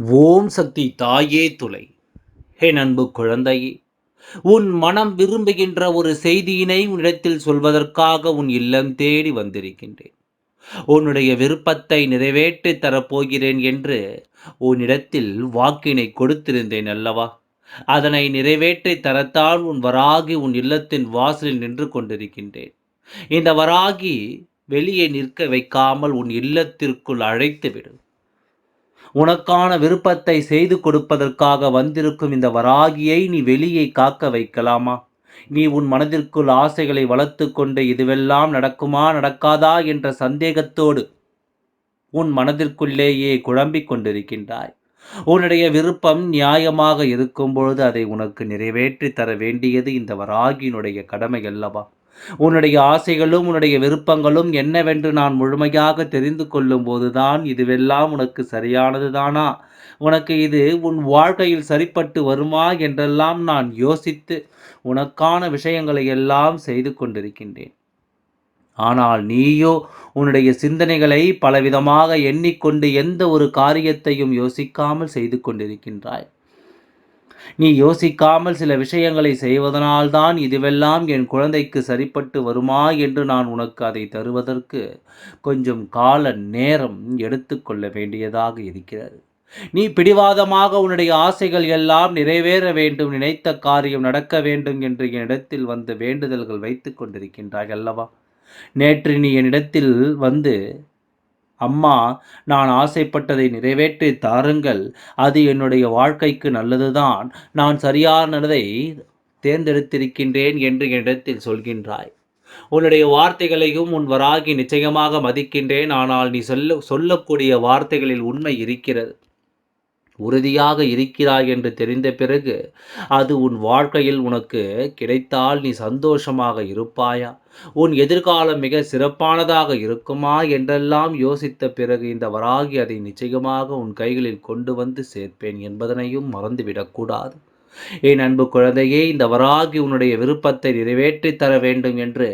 ஓம் சக்தி தாயே துளை. ஹே நண்பு குழந்தையே உன் மனம் விரும்புகின்ற ஒரு செய்தியினை உன்னிடத்தில் சொல்வதற்காக உன் இல்லம் தேடி வந்திருக்கின்றேன். உன்னுடைய விருப்பத்தை நிறைவேற்றி தரப்போகிறேன் என்று உன்னிடத்தில் வாக்கினை கொடுத்திருந்தேன் அல்லவா? அதனை நிறைவேற்றி தரத்தான் உன் வராகி உன் இல்லத்தின் வாசலில் நின்று கொண்டிருக்கின்றேன். இந்த வராகி வெளியே நிற்க வைக்காமல் உன் இல்லத்திற்குள் அழைத்துவிடும் உனக்கான விருப்பத்தை செய்து கொடுப்பதற்காக வந்திருக்கும் இந்த வராகியை நீ வெளியே காக்க வைக்கலாமா? நீ உன் மனதிற்குள் ஆசைகளை வளர்த்து கொண்டு இதுவெல்லாம் நடக்குமா நடக்காதா என்ற சந்தேகத்தோடு உன் மனதிற்குள்ளேயே குழம்பிக் கொண்டிருக்கின்றாய். உன்னுடைய விருப்பம் நியாயமாக இருக்கும் பொழுது அதை உனக்கு நிறைவேற்றி தர வேண்டியது இந்த வராகியினுடைய கடமை அல்லவா? உன்னுடைய ஆசைகளும் உன்னுடைய விருப்பங்களும் என்னவென்று நான் முழுமையாக தெரிந்து கொள்ளும் போதுதான் இதுவெல்லாம் உனக்கு சரியானது தானா? உனக்கு இது உன் வாழ்க்கையில் சரிப்பட்டு வருமா என்றெல்லாம் நான் யோசித்து உனக்கான விஷயங்களை எல்லாம் செய்து கொண்டிருக்கின்றேன். ஆனால் நீயோ உன்னுடைய சிந்தனைகளை பலவிதமாக எண்ணிக்கொண்டு எந்த ஒரு காரியத்தையும் யோசிக்காமல் செய்து கொண்டிருக்கின்றாய். நீ யோசிக்காமல் சில விஷயங்களை செய்வதனால்தான் இதுவெல்லாம் என் குழந்தைக்கு சரிப்பட்டு வருமா என்று நான் உனக்கு அதை தருவதற்கு கொஞ்சம் கால நேரம் எடுத்துக்கொள்ள வேண்டியதாக இருக்கிறது. நீ பிடிவாதமாக உன்னுடைய ஆசைகள் எல்லாம் நிறைவேற வேண்டும் நினைத்த காரியம் நடக்க வேண்டும் என்று என்னிடத்தில் வந்து வேண்டுதல்கள் வைத்து கொண்டிருக்கின்றாய் அல்லவா? நேற்று நீ என்னிடத்தில் வந்து அம்மா நான் ஆசைப்பட்டதை நிறைவேற்றி தாருங்கள். அது என்னுடைய வாழ்க்கைக்கு நல்லதுதான். நான் சரியானதை தேர்ந்தெடுத்திருக்கின்றேன் என்று என்னிடத்தில் சொல்கின்றாய். உன்னுடைய வார்த்தைகளையும் உன் வராகி நிச்சயமாக மதிக்கின்றேன். ஆனால் நீ சொல்ல சொல்லக்கூடிய வார்த்தைகளில் உண்மை இருக்கிறது. உறுதியாக இருக்கிறாய் என்று தெரிந்த பிறகு அது உன் வாழ்க்கையில் உனக்கு கிடைத்தால் நீ சந்தோஷமாக இருப்பாயா? உன் எதிர்காலம் மிக சிறப்பானதாக இருக்குமா? என்றெல்லாம் யோசித்த பிறகு இந்த வராகி அதை நிச்சயமாக உன் கைகளில் கொண்டு வந்து சேர்ப்பேன் என்பதனையும் மறந்துவிடக்கூடாது என் அன்பு குழந்தையே இந்த வராகி உன்னுடைய விருப்பத்தை நிறைவேற்றி தர வேண்டும் என்று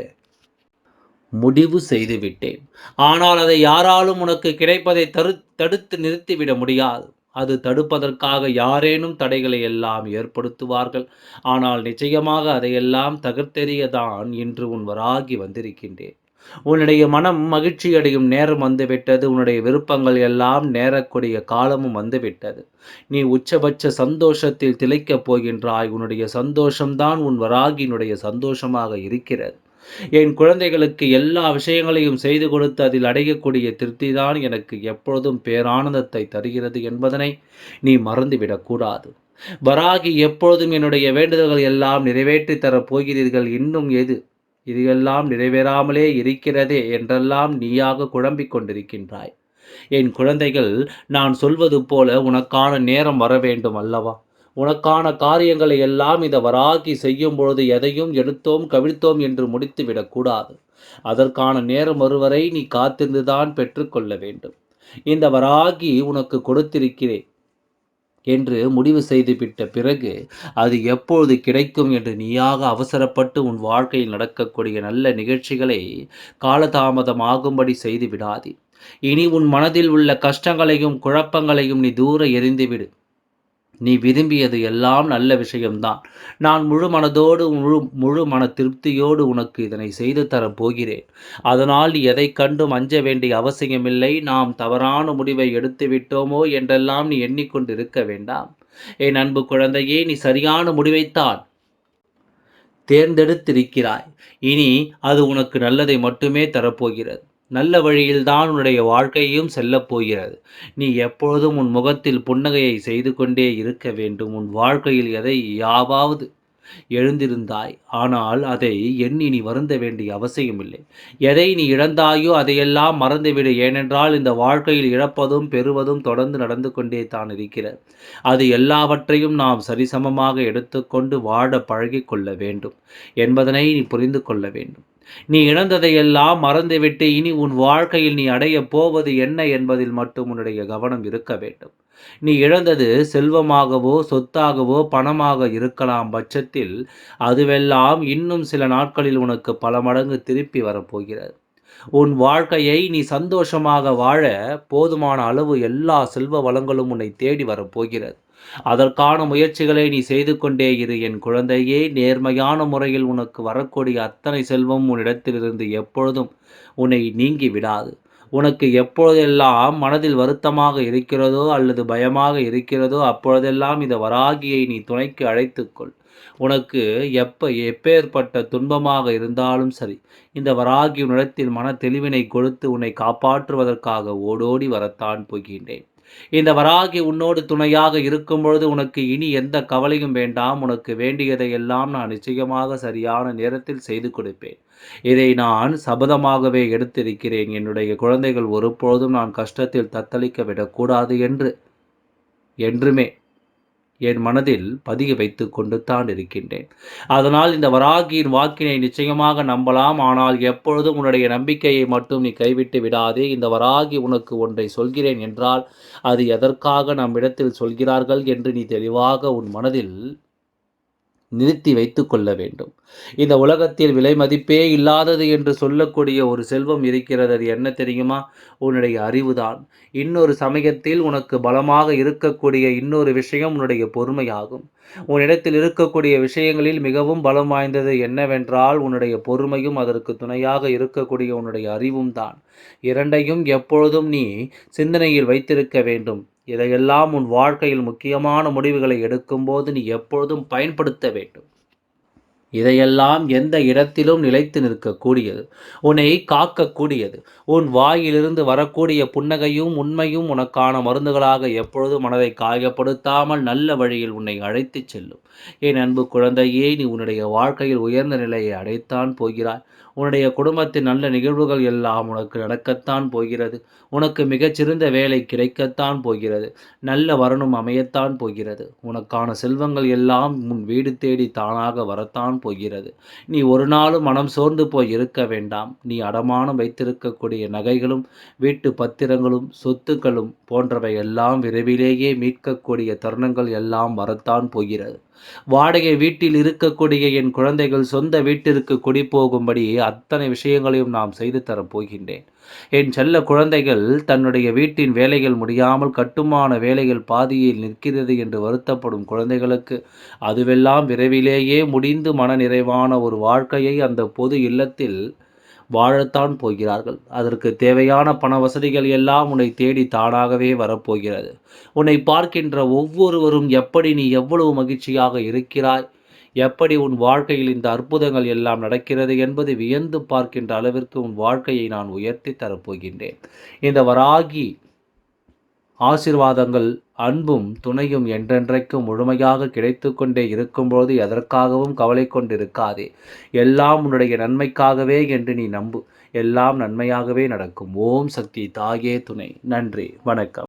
முடிவு செய்துவிட்டேன். ஆனால் அதை யாராலும் உனக்கு கிடைப்பதை தரு தடுத்து நிறுத்திவிட முடியாது. அது தடுப்பதற்காக யாரேனும் தடைகளை எல்லாம் ஏற்படுத்துவார்கள். ஆனால் நிச்சயமாக அதையெல்லாம் தகர்த்தெறியதான் இன்று உன் வராகி வந்திருக்கின்றேன். உன்னுடைய மனம் மகிழ்ச்சி அடையும் நேரம் வந்துவிட்டது. உன்னுடைய விருப்பங்கள் எல்லாம் நேரக்கூடிய காலமும் வந்துவிட்டது. நீ உச்சபட்ச சந்தோஷத்தில் திளைக்கப் போகின்றாய். உன்னுடைய சந்தோஷம்தான் உன் வராகியினுடைய சந்தோஷமாக இருக்கிறது. என் குழந்தைகளுக்கு எல்லா விஷயங்களையும் செய்து கொடுத்து அதில் அடையக்கூடிய திருப்தி தான் எனக்கு எப்பொழுதும் பேரானந்தத்தை தருகிறது என்பதனை நீ மறந்துவிடக்கூடாது. வராகி எப்பொழுதும் என்னுடைய வேண்டுதல்கள் எல்லாம் நிறைவேற்றி தரப் போகிறீர்கள். இன்னும் எது? இது எல்லாம் நிறைவேறாமலே இருக்கிறதே என்றெல்லாம் நீயாக குழம்பிக் கொண்டிருக்கின்றாய். என் குழந்தைகள் நான் சொல்வது போல உனக்கான நேரம் வர வேண்டும் அல்லவா? உனக்கான காரியங்களை எல்லாம் இந்த வராகி செய்யும் பொழுது எதையும் எடுத்தோம் கவிழ்த்தோம் என்று முடித்து விடக்கூடாது. அதற்கான நேரம் ஒருவரை நீ காத்திருந்துதான் பெற்றுக்கொள்ள வேண்டும். இந்த வராகி உனக்கு கொடுத்திருக்கிறேன் என்று முடிவு செய்துவிட்ட பிறகு அது எப்பொழுது கிடைக்கும் என்று நீயாக அவசரப்பட்டு உன் வாழ்க்கையில் நடக்கக்கூடிய நல்ல நிகழ்ச்சிகளை காலதாமதமாகும்படி செய்து விடாதே. இனி உன் மனதில் உள்ள கஷ்டங்களையும் குழப்பங்களையும் நீ தூர எரிந்துவிடு நீ விரும்பியது எல்லாம் நல்ல விஷயம்தான். நான் முழு மனதோடு முழு முழு மன திருப்தியோடு உனக்கு இதனை செய்து தரப் போகிறேன். அதனால் நீ எதை கண்டும் அஞ்ச வேண்டிய அவசியமில்லை. நாம் தவறான முடிவை எடுத்து விட்டோமோ என்றெல்லாம் நீ எண்ணிக்கொண்டு இருக்க வேண்டாம். என் அன்பு குழந்தையே நீ சரியான முடிவைத்தான் தேர்ந்தெடுத்திருக்கிறாய். இனி அது உனக்கு நல்லதை மட்டுமே தரப்போகிறது நல்ல வழியில்தான் உன்னுடைய வாழ்க்கையும் செல்லப் போகிறது. நீ எப்பொழுதும் உன் முகத்தில் புன்னகையை செய்து கொண்டே இருக்க வேண்டும். உன் வாழ்க்கையில் எதை யாவாவது எழுந்திருந்தாய் ஆனால் அதை எண்ணி நீ வருந்த வேண்டிய அவசியமில்லை. எதை நீ இழந்தாயோ அதையெல்லாம் மறந்துவிடு. ஏனென்றால் இந்த வாழ்க்கையில் இழப்பதும் பெறுவதும் தொடர்ந்து நடந்து கொண்டே தான் இருக்கிறது. அது எல்லாவற்றையும் நாம் சரிசமமாக எடுத்துக்கொண்டு வாழ பழகி கொள்ள வேண்டும் என்பதனை நீ புரிந்து கொள்ள வேண்டும். நீ இழந்ததையெல்லாம் மறந்துவிட்டு இனி உன் வாழ்க்கையில் நீ அடையப் போவது என்ன என்பதில் மட்டும் உன்னுடைய கவனம் இருக்க வேண்டும். நீ இழந்தது செல்வமாகவோ சொத்தாகவோ பணமாக இருக்கலாம் பட்சத்தில் அதுவெல்லாம் இன்னும் சில நாட்களில் உனக்கு பல மடங்கு திருப்பி வரப்போகிறது உன் வாழ்க்கையை நீ சந்தோஷமாக வாழ போதுமான அளவு எல்லா செல்வ வளங்களும் உன்னை தேடி வரப்போகிறது அதற்கான முயற்சிகளை நீ செய்து கொண்டே இரு. என் குழந்தையே நேர்மையான முறையில் உனக்கு வரக்கூடிய அத்தனை செல்வம் உன்னிடத்திலிருந்து எப்பொழுதும் உன்னை நீங்கி விடாது. உனக்கு எப்பொழுதெல்லாம் மனதில் வருத்தமாக இருக்கிறதோ அல்லது பயமாக இருக்கிறதோ அப்பொழுதெல்லாம் இந்த வராகியை நீ துணைக்கு அழைத்துக்கொள் உனக்கு எப்ப எப்பேற்பட்ட துன்பமாக இருந்தாலும் சரி இந்த வராகி உன்னிடத்தில் மன தெளிவினை கொடுத்து உன்னை காப்பாற்றுவதற்காக ஓடோடி வரத்தான் போகின்றேன். இந்த வராகி உன்னோடு துணையாக இருக்கும் பொழுது உனக்கு இனி எந்த கவலையும் வேண்டாம். உனக்கு வேண்டியதை எல்லாம் நான் நிச்சயமாக சரியான நேரத்தில் செய்து கொடுப்பேன். இதை நான் சபதமாகவே எடுத்திருக்கிறேன். என்னுடைய குழந்தைகள் ஒருபொழுதும் நான் கஷ்டத்தில் தத்தளிக்க விடக்கூடாது என்று என்றுமே. என் மனதில் பதிய வைத்து கொண்டு தான் இருக்கின்றேன். அதனால் இந்த வராகியின் வாக்கினை நிச்சயமாக நம்பலாம். ஆனால் எப்பொழுதும் உன்னுடைய நம்பிக்கையை மட்டும் நீ கைவிட்டு விடாதே. இந்த வராகி உனக்கு ஒன்றை சொல்கிறேன் என்றால் அது எதற்காக நம்மிடத்தில் சொல்கிறார்கள் என்று நீ தெளிவாக உன் மனதில் நிறுத்தி வைத்து கொள்ள வேண்டும். இந்த உலகத்தில் விலை மதிப்பே இல்லாதது என்று சொல்லக்கூடிய ஒரு செல்வம் இருக்கிறது. அது என்ன தெரியுமா? உன்னுடைய அறிவுதான். இன்னொரு சமயத்தில் உனக்கு பலமாக இருக்கக்கூடிய இன்னொரு விஷயம் உன்னுடைய பொறுமையாகும். உன்னிடத்தில் இருக்கக்கூடிய விஷயங்களில் மிகவும் பலம் வாய்ந்தது என்னவென்றால் உன்னுடைய பொறுமையும் அதற்கு துணையாக இருக்கக்கூடிய உன்னுடைய அறிவும் தான். இரண்டையும் எப்பொழுதும் நீ சிந்தனையில் வைத்திருக்க வேண்டும். இதையெல்லாம் உன் வாழ்க்கையில் முக்கியமான முடிவுகளை எடுக்கும்போது நீ எப்பொழுதும் பயன்படுத்த வேண்டும். இதையெல்லாம் எந்த இடத்திலும் நிலைத்து நிற்கக்கூடியது உன்னை காக்கக்கூடியது. உன் வாயிலிருந்து வரக்கூடிய புன்னகையும் உண்மையும் உனக்கான மருந்துகளாக எப்பொழுதும் மனதை காயப்படுத்தாமல் நல்ல வழியில் உன்னை அழைத்துச் செல்லும். என் அன்பு குழந்தையே நீ உன்னுடைய வாழ்க்கையில் உயர்ந்த நிலையை அடைத்தான் போகிறாய். உன்னுடைய குடும்பத்தின் நல்ல நிகழ்வுகள் எல்லாம் உனக்கு நடக்கத்தான் போகிறது. உனக்கு மிகச்சிறந்த வேலை கிடைக்கத்தான் போகிறது. நல்ல வரணும் அமையத்தான் போகிறது. உனக்கான செல்வங்கள் எல்லாம் உன் வீடு தேடி தானாக வரத்தான் போகிறது. நீ ஒரு நாளும் மனம் சோர்ந்து போய் இருக்க வேண்டாம். நீ அடமானம் வைத்திருக்கக்கூடிய நகைகளும் வீட்டு பத்திரங்களும் சொத்துக்களும் போன்றவை எல்லாம் விரைவிலேயே மீட்கக்கூடிய தருணங்கள் எல்லாம் வரத்தான் போகிறது. வாடகை வீட்டில் இருக்கக்கூடிய என் குழந்தைகள் சொந்த வீட்டிற்கு குடி போகும்படி அத்தனை விஷயங்களையும் நாம் செய்து தரப் போகின்றேன். என் செல்ல குழந்தைகள் தன்னுடைய வீட்டின் வேலைகள் முடியாமல் கட்டுமான வேலைகள் பாதியில் நிற்கிறது என்று வருத்தப்படும் குழந்தைகளுக்கு அதுவெல்லாம் விரைவிலேயே முடிந்து மன நிறைவான ஒரு வாழ்க்கையை அந்த பொது இல்லத்தில் வாழத்தான் போகிறார்கள். அதற்கு தேவையான பண வசதிகள் எல்லாம் உன்னை தேடி தானாகவே வரப்போகிறது. உன்னை பார்க்கின்ற ஒவ்வொருவரும் எப்படி நீ எவ்வளவு மகிழ்ச்சியாக இருக்கிறாய்? எப்படி உன் வாழ்க்கையில் இந்த அற்புதங்கள் எல்லாம் நடக்கிறது என்பது வியந்து பார்க்கின்ற அளவிற்கு உன் வாழ்க்கையை நான் உயர்த்தி தரப்போகின்றேன். இந்த வராகி ஆசிர்வாதங்கள் அன்பும் துணையும் என்றென்றைக்கும் முழுமையாக கிடைத்து கொண்டே இருக்கும்போது எதற்காகவும் கவலை கொண்டிருக்காதே. எல்லாம் உன்னுடைய நன்மைக்காகவே என்று நீ நம்பு. எல்லாம் நன்மையாகவே நடக்கும். ஓம் சக்தி தாயே துணை. நன்றி. வணக்கம்.